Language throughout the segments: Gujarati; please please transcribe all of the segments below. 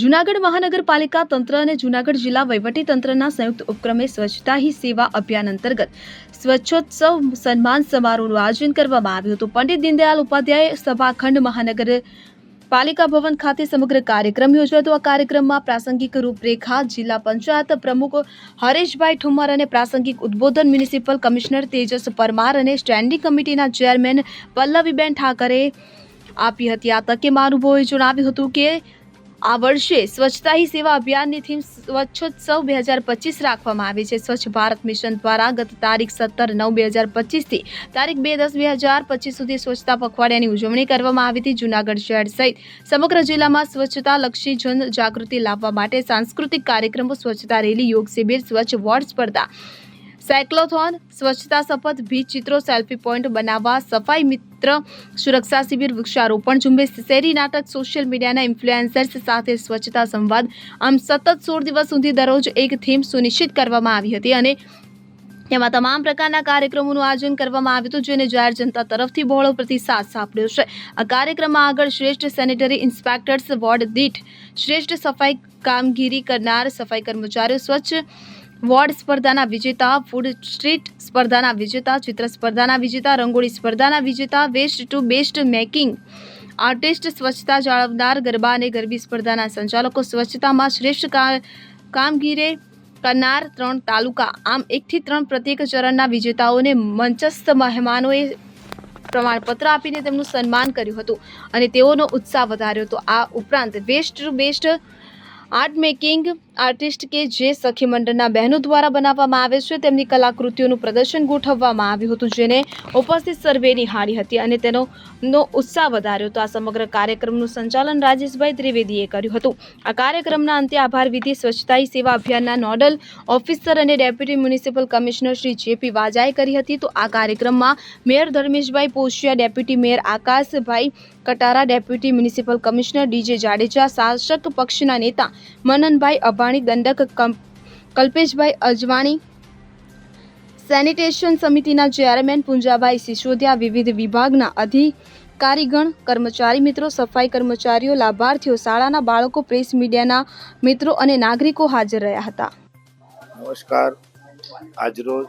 જૂનાગઢ મહાનગરપાલિકા તંત્ર અને જૂનાગઢ જિલ્લા વહીવટી તંત્રના સંયુક્ત ઉપક્રમે સ્વચ્છતા હી સેવા અભિયાન અંતર્ગત સ્વચ્છોત્સવ સન્માન સમારોહનું આયોજન કરવામાં આવ્યું હતું. પંડિત દીનદયાલ ઉપાધ્યાય સભાખંડ મહાનગર પાલિકા ભવન ખાતે સમગ્ર કાર્યક્રમ યોજાયો હતો. આ કાર્યક્રમમાં પ્રાસંગિક રૂપરેખા, જિલ્લા પંચાયત પ્રમુખ હરેશભાઈ ઠુમર અને પ્રાસંગિક ઉદ્બોધન મ્યુનિસિપલ કમિશનર તેજસ પરમાર અને સ્ટેન્ડિંગ કમિટીના ચેરમેન પલ્લવીબેન ઠાકરે આપી હતી. આ તકે મહાનુભાવોએ જણાવ્યું હતું કે આ વર્ષે સ્વચ્છતા હી સેવા અભિયાનની થીમ સ્વચ્છોત્સવ બે હજાર પચીસ રાખવામાં આવી છે. સ્વચ્છ ભારત મિશન દ્વારા ગત તારીખ સત્તર નવ બે હજાર પચીસથી તારીખ બે દસ બે હજાર પચીસ સુધી સ્વચ્છતા પખવાડિયાની ઉજવણી કરવામાં આવી હતી. જૂનાગઢ શહેર સહિત સમગ્ર જિલ્લામાં સ્વચ્છતા લક્ષી જન જાગૃતિ લાવવા માટે સાંસ્કૃતિક કાર્યક્રમો, સ્વચ્છતા રેલી, યોગ શિબિર, સ્વચ્છ વોર્ડ સ્પર્ધા સાયક્લોથોન, સ્વચ્છતા શપથ, ભીજ ચિત્રો, સેલ્ફી પોઈન્ટ બનાવવા, સફાઈ મિત્ર, સુરક્ષા શિબિર, વૃક્ષારોપણ ઝુંબેશ, શેરી નાટક, સોશિયલ મીડિયાના ઇન્ફ્લુએન્સર્સ સાથે સ્વચ્છતા સંવાદ. આમ સતત સોળ દિવસ સુધી દરરોજ એક થીમ સુનિશ્ચિત કરવામાં આવી હતી અને તેમાં તમામ પ્રકારના કાર્યક્રમોનું આયોજન કરવામાં આવ્યું હતું, જેને જાહેર જનતા તરફથી બહોળો પ્રતિસાદ સાંપડ્યો છે. આ કાર્યક્રમમાં આગળ શ્રેષ્ઠ સેનેટરી ઇન્સ્પેક્ટર્સ વોર્ડ દીઠ શ્રેષ્ઠ સફાઈ કામગીરી કરનાર સફાઈ કર્મચારીઓ સ્વચ્છ વોર્ડ સ્પર્ધાના વિજેતા ફૂડ સ્ટ્રીટ સ્પર્ધાના વિજેતા, ચિત્ર સ્પર્ધાના વિજેતા, રંગોળી સ્પર્ધાના વિજેતા waste to best making artist સ્વચ્છતા જાળવનાર, ગરબા અને ગરબી સ્પર્ધાના સંચાલકો, સ્વચ્છતામાં શ્રેષ્ઠ કામગીરે કરનાર ત્રણ તાલુકા. આમ, એકથી ત્રણ પ્રત્યેક ચરણના વિજેતાઓને મંચસ્થ મહેમાનોએ પ્રમાણપત્ર આપીને તેમનું સન્માન કર્યું હતું અને તેઓનો ઉત્સાહ વધાર્યો હતો. આ ઉપરાંત best to best art making artist કે જે સખી મંડળના બહેનો દ્વારા બનાવવામાં આવે છે, તેમની કલાકૃતિઓનું પ્રદર્શન ગોઠવવામાં આવ્યું હતું, જેને ઉપસ્થિત સર્વે નિહાળી હતી અને તેનો નો ઉત્સાહ વધાર્યો હતો. આ સમગ્ર કાર્યક્રમનું સંચાલન રાજેશભાઈ ત્રિવેદીએ કર્યું હતું. આ કાર્યક્રમના અંતે આભાર વિધિ સ્વચ્છતા સેવા અભિયાનના નોડલ ઓફિસર અને deputy municipal commissioner Shri J P Vaja કરી હતી. તો આ કાર્યક્રમમાં mayor Dharmeshbhai Poshiya, deputy mayor આકાશભાઈ Katara, deputy municipal commissioner D J Jadeja શાસક પક્ષના નેતા મનનભાઈ અભાણી દંડક કલ્પેશભાઈ અજવાણી સેનિટેશન સમિતિના ચેરમેન પુંજાભાઈ સિસોદિયા, વિવિધ વિભાગના અધિકારીગણ, કર્મચારી મિત્રો, સફાઈ કર્મચારીઓ, લાભાર્થીઓ, શાળાના બાળકો પ્રેસ મીડિયાના મિત્રો અને નાગરિકો હાજર રહ્યા હતા. નમસ્કાર. આજરોજ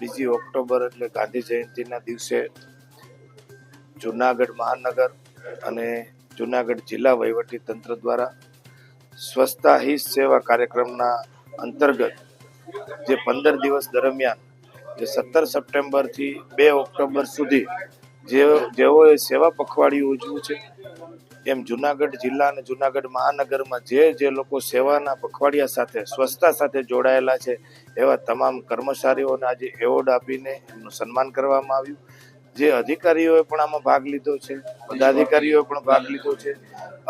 બીજી ઓક્ટોબર એટલે ગાંધી જયંતિના દિવસે જુનાગઢ મહાનગર અને જુનાગઢ જિલ્લા વહીવટી તંત્ર દ્વારા સ્વચ્છતા હી સેવા કાર્યક્રમના અંતર્ગત જે પંદર દિવસ દરમિયાન, જે સત્તર સપ્ટેમ્બરથી બે ઓક્ટોબર સુધી જે જેઓએ સેવા પખવાડિયું ઉજવ્યું છે, એમ જુનાગઢ જિલ્લા અને જુનાગઢ મહાનગરમાં જે જે લોકો સેવાના પખવાડિયા સાથે, સ્વચ્છતા સાથે જોડાયેલા છે, એવા તમામ કર્મચારીઓને આજે એવોર્ડ આપીને એમનું સન્માન કરવામાં આવ્યું. જે અધિકારીઓએ પણ આમાં ભાગ લીધો છે, પદાધિકારીઓએ પણ ભાગ લીધો છે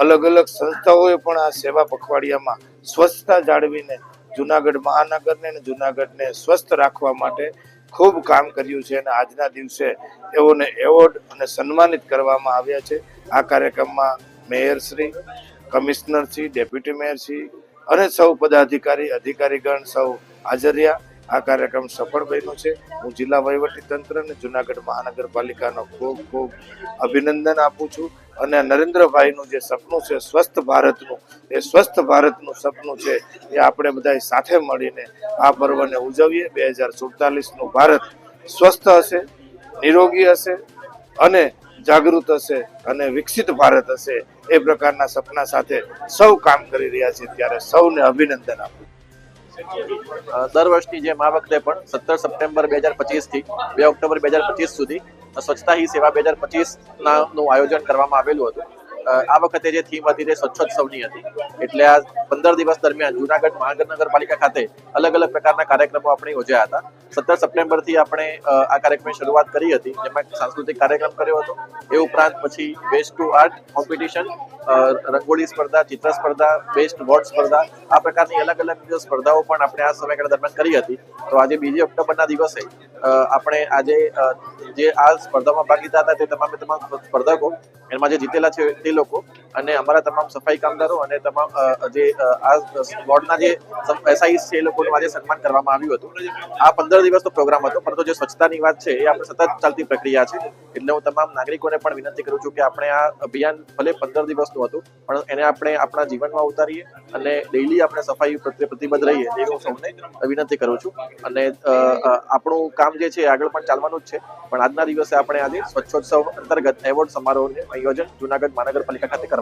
અલગ અલગ સંસ્થાઓએ પણ આ સેવા પખવાડિયામાં સ્વચ્છતા જાળવીને જુનાગઢ મહાનગરને અને જુનાગઢને સ્વસ્થ રાખવા માટે ખૂબ કામ કર્યું છે અને આજના દિવસે એઓને એવોર્ડ અને સન્માનિત કરવામાં આવ્યા છે. આ કાર્યક્રમમાં મેયરશ્રી કમિશનરશ્રી ડેપ્યુટી મેયરશ્રી અને સૌ પદાધિકારી, અધિકારીગણ સૌ હાજર રહ્યા. આ કાર્યક્રમ સફળ બન્યો છે. હું જિલ્લા વહીવટી તંત્ર અને જુનાગઢ મહાનગરપાલિકાનો ખૂબ ખૂબ અભિનંદન આપું છું અને નરેન્દ્રભાઈનું જે સપનું છે, સ્વસ્થ ભારતનું, એ સ્વસ્થ ભારતનું સપનું છે, એ આપણે બધા સાથે મળીને આ પર્વને ઉજવીએ. બે હજાર સુડતાલીસનું ભારત સ્વસ્થ હશે, નિરોગી હશે અને જાગૃત હશે અને વિકસિત ભારત હશે એ પ્રકારના સપના સાથે સૌ કામ કરી રહ્યા છે ત્યારે સૌને અભિનંદન આપું દર વર્ષની જેમ આ વખતે પણ સત્તર સપ્ટેમ્બર બે હજાર પચીસથી બે ઓક્ટોબર બે હજાર પચીસ સુધી સ્વચ્છતા હી સેવા બે હજાર પચીસના નું આયોજન કરવામાં આવેલું હતું. આ વખતે જે થીમ હતી તે સ્વચ્છોત્સવની હતી. એટલે આ પંદર દિવસ દરમિયાન જુનાગઢ મહાનગરપાલિકા ખાતે અલગ અલગ પ્રકારના કાર્યક્રમો આપણે યોજ્યા હતા. સત્તર સપ્ટેમ્બરથી આપણે આ કાર્યક્રમની શરૂઆત કરી હતી. જેમાં સાંસ્કૃતિક કાર્યક્રમ કર્યો હતો. એ ઉપરાંત પછી best to art competition rangoli સ્પર્ધા, ચિત્ર સ્પર્ધા બેસ્ટ વોર્ડ સ્પર્ધા, આ પ્રકારની અલગ અલગ સ્પર્ધાઓ પણ આપણે આ સમયગાળા દરમિયાન કરી હતી. તો આજે બીજી ઓક્ટોબરના દિવસે આપણે આજે જે આ સ્પર્ધામાં ભાગ લીધા હતા તે તમામે તમામ સ્પર્ધકો, એમાં જે જીતેલા છે તે લોકો અને અમારા તમામ સફાઈ કામદારો અને તમામ જે આ વોર્ડના જે એસઆઈસ છે એ લોકોનું આજે સન્માન કરવામાં આવ્યું હતું. આ પંદર દિવસનો પ્રોગ્રામ હતો, પરંતુ જે સ્વચ્છતાની વાત છે એ આપણે સતત ચાલતી પ્રક્રિયા છે. એટલે હું તમામ નાગરિકોને પણ વિનંતી કરું છું કે આપણે આ અભિયાન ભલે પંદર દિવસનું હતું, પણ એને આપણે આપણા જીવનમાં ઉતારીએ અને ડેઈલી આપણે સફાઈ પ્રત્યે પ્રતિબદ્ધ રહીએ, એ હું સૌને વિનંતી કરું છું. અને આપણું કામ જે છે આગળ પણ ચાલવાનું જ છે. પણ આજના દિવસે આપણે આજે સ્વચ્છોત્સવ અંતર્ગત એવોર્ડ સમારોહનું આયોજન જુનાગઢ મહાનગરપાલિકા ખાતે કરવામાં